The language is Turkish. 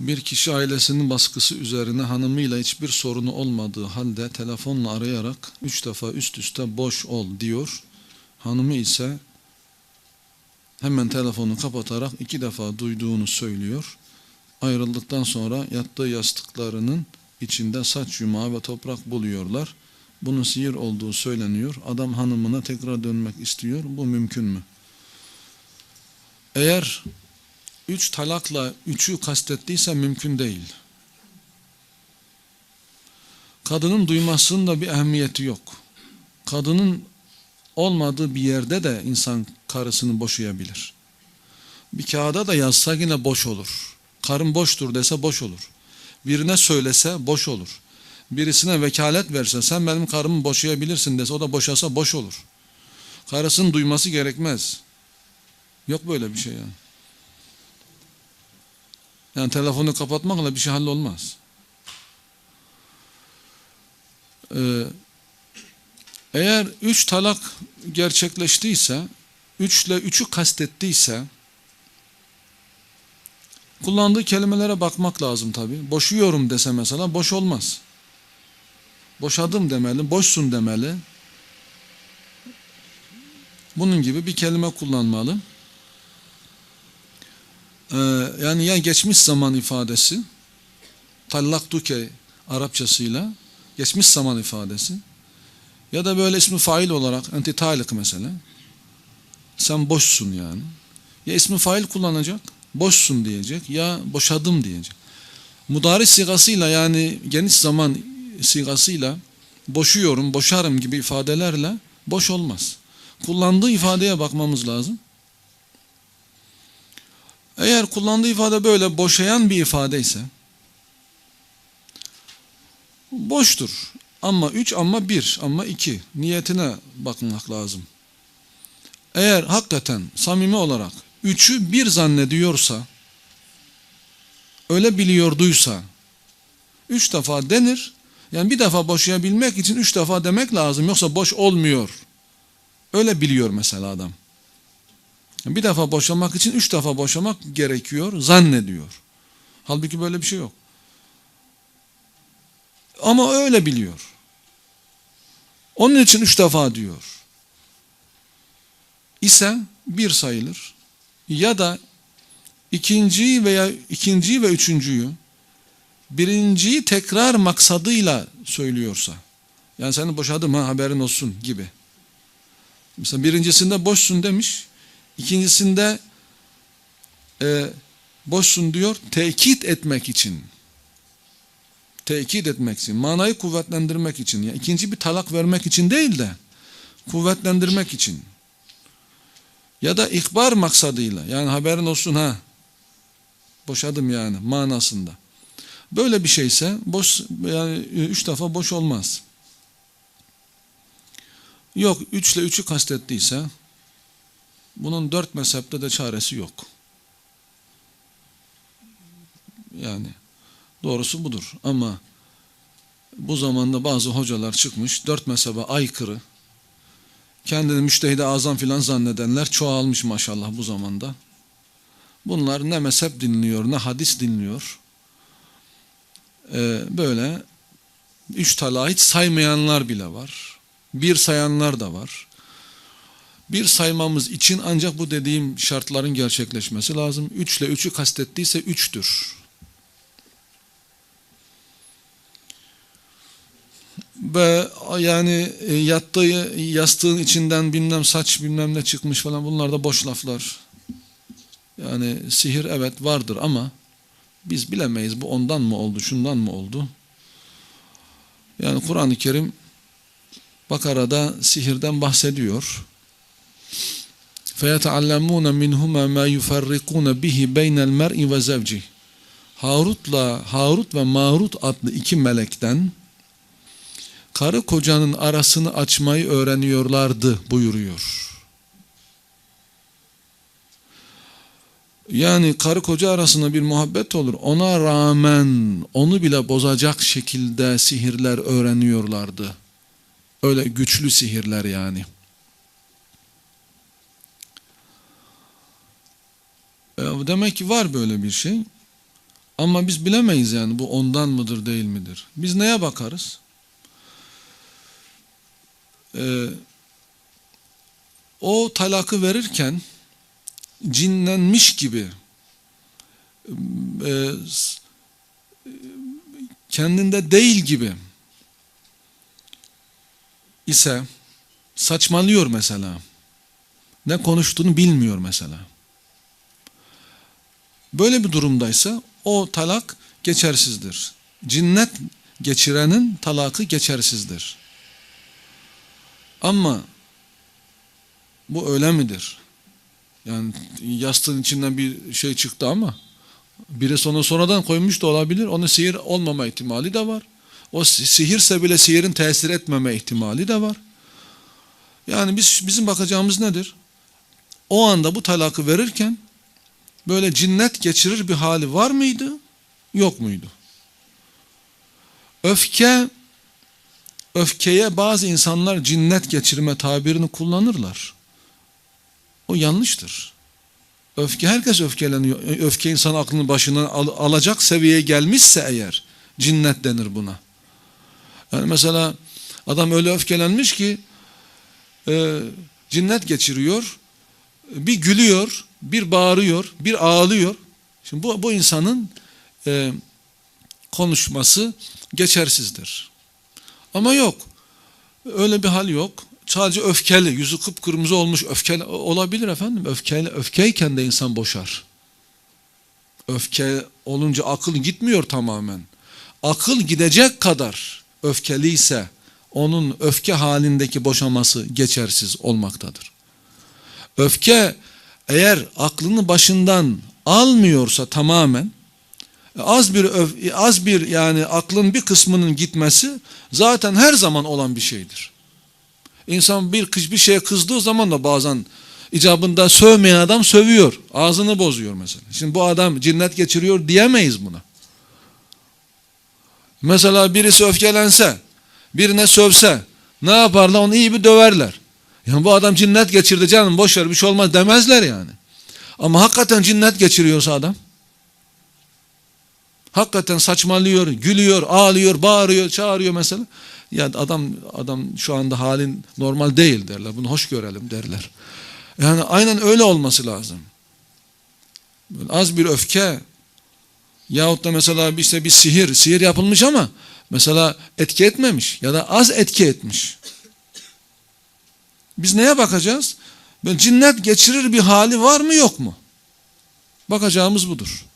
Bir kişi ailesinin baskısı üzerine hanımıyla hiçbir sorunu olmadığı halde telefonla arayarak üç defa üst üste boş ol diyor. Hanımı ise hemen telefonu kapatarak iki defa duyduğunu söylüyor. Ayrıldıktan sonra yattığı yastıklarının içinde saç yumağı ve toprak buluyorlar. Bunun sihir olduğu söyleniyor. Adam hanımına tekrar dönmek istiyor. Bu mümkün mü? Eğer üç talakla üçü kastettiyse mümkün değil. Kadının duymasının da bir ehemmiyeti yok. Kadının olmadığı bir yerde de insan karısını boşayabilir. Bir kağıda da yazsa yine boş olur. Karın boştur dese boş olur. Birine söylese boş olur. Birisine vekalet verse sen benim karımı boşayabilirsin dese o da boşasa boş olur. Karısının duyması gerekmez. Yok böyle bir şey yani. Yani telefonu kapatmakla bir şey hallolmaz. Ee, eğer üç talak gerçekleştiyse, üçle üçü kastettiyse, kullandığı kelimelere bakmak lazım tabi. Boşuyorum dese mesela boş olmaz. Boşadım demeli, boşsun demeli. Bunun gibi bir kelime kullanmalı. Ee, yani ya geçmiş zaman ifadesi tallaktuke Arapçasıyla geçmiş zaman ifadesi ya da böyle ismi fail olarak enti talik mesela sen boşsun yani. Ya ismi fail kullanacak boşsun diyecek ya boşadım diyecek. Mudari sigasıyla yani geniş zaman sigasıyla boşuyorum boşarım gibi ifadelerle boş olmaz. Kullandığı ifadeye bakmamız lazım eğer kullandığı ifade böyle boşayan bir ifade ise boştur. Ama üç ama bir ama iki niyetine bakmak lazım. Eğer hakikaten samimi olarak üçü bir zannediyorsa öyle biliyorduysa üç defa denir. Yani bir defa boşayabilmek için üç defa demek lazım. Yoksa boş olmuyor. Öyle biliyor mesela adam. Bir defa boşamak için üç defa boşamak gerekiyor, zannediyor. Halbuki böyle bir şey yok. Ama öyle biliyor. Onun için üç defa diyor. İse bir sayılır. Ya da ikinciyi veya ikinciyi ve üçüncüyü birinciyi tekrar maksadıyla söylüyorsa yani seni boşadım ha haberin olsun gibi. Mesela birincisinde boşsun demiş. İkincisinde e, boşsun diyor tekit etmek için. Tekit etmek için. Manayı kuvvetlendirmek için. Yani ikinci bir talak vermek için değil de kuvvetlendirmek için. Ya da ihbar maksadıyla. Yani haberin olsun ha. Boşadım yani manasında. Böyle bir şeyse boş yani üç defa boş olmaz. Yok üçle üçü kastettiyse bunun dört mezhepte de çaresi yok. Yani doğrusu budur. Ama bu zamanda bazı hocalar çıkmış dört mezhebe aykırı kendini müştehide azam filan zannedenler çoğalmış maşallah bu zamanda. Bunlar ne mezhep dinliyor ne hadis dinliyor. Ee, böyle üç talağı hiç saymayanlar bile var. Bir sayanlar da var bir saymamız için ancak bu dediğim şartların gerçekleşmesi lazım. Üç ile üçü kastettiyse üçtür. Ve yani e, yattığı yastığın içinden bilmem saç bilmem ne çıkmış falan bunlar da boş laflar. Yani sihir evet vardır ama biz bilemeyiz bu ondan mı oldu şundan mı oldu. Yani Kur'an-ı Kerim Bakara'da sihirden bahsediyor. فَيَتَعَلَّمُونَ مِنْهُمَا مَا يُفَرِّقُونَ بِهِ بَيْنَ الْمَرْءِ وَزَوْجِهِ Harut'la Harut ve Marut adlı iki melekten karı kocanın arasını açmayı öğreniyorlardı buyuruyor. Yani karı koca arasında bir muhabbet olur. Ona rağmen onu bile bozacak şekilde sihirler öğreniyorlardı. Öyle güçlü sihirler yani. Demek ki var böyle bir şey. Ama biz bilemeyiz yani bu ondan mıdır değil midir? Biz neye bakarız? Ee, o talakı verirken cinlenmiş gibi e, kendinde değil gibi ise saçmalıyor mesela. Ne konuştuğunu bilmiyor mesela. Böyle bir durumdaysa o talak geçersizdir. Cinnet geçirenin talakı geçersizdir. Ama bu öyle midir? Yani yastığın içinden bir şey çıktı ama biri sonra sonradan koymuş da olabilir. Onun sihir olmama ihtimali de var. O si- sihirse bile sihirin tesir etmeme ihtimali de var. Yani biz bizim bakacağımız nedir? O anda bu talakı verirken böyle cinnet geçirir bir hali var mıydı? Yok muydu? Öfke öfkeye bazı insanlar cinnet geçirme tabirini kullanırlar. O yanlıştır. Öfke herkes öfkeleniyor. Öfke insan aklını başından al- alacak seviyeye gelmişse eğer cinnet denir buna. Yani mesela adam öyle öfkelenmiş ki e, cinnet geçiriyor. Bir gülüyor, bir bağırıyor, bir ağlıyor. Şimdi bu bu insanın e, konuşması geçersizdir. Ama yok. Öyle bir hal yok. Sadece öfkeli, yüzü kıpkırmızı olmuş öfkeli olabilir efendim. Öfkeli, öfkeyken de insan boşar. Öfke olunca akıl gitmiyor tamamen. Akıl gidecek kadar öfkeliyse onun öfke halindeki boşaması geçersiz olmaktadır. Öfke eğer aklını başından almıyorsa tamamen az bir öf- az bir yani aklın bir kısmının gitmesi zaten her zaman olan bir şeydir. İnsan bir bir şeye kızdığı zaman da bazen icabında sövmeyen adam sövüyor. Ağzını bozuyor mesela. Şimdi bu adam cinnet geçiriyor diyemeyiz buna. Mesela birisi öfkelense, birine sövse ne yaparlar? Onu iyi bir döverler. Yani bu adam cinnet geçirdi canım boş ver bir şey olmaz demezler yani. Ama hakikaten cinnet geçiriyorsa adam hakikaten saçmalıyor, gülüyor, ağlıyor, bağırıyor, çağırıyor mesela. Ya adam adam şu anda halin normal değil derler. Bunu hoş görelim derler. Yani aynen öyle olması lazım. Böyle az bir öfke yahut da mesela işte bir sihir, sihir yapılmış ama mesela etki etmemiş ya da az etki etmiş. Biz neye bakacağız? Böyle cinnet geçirir bir hali var mı yok mu? Bakacağımız budur.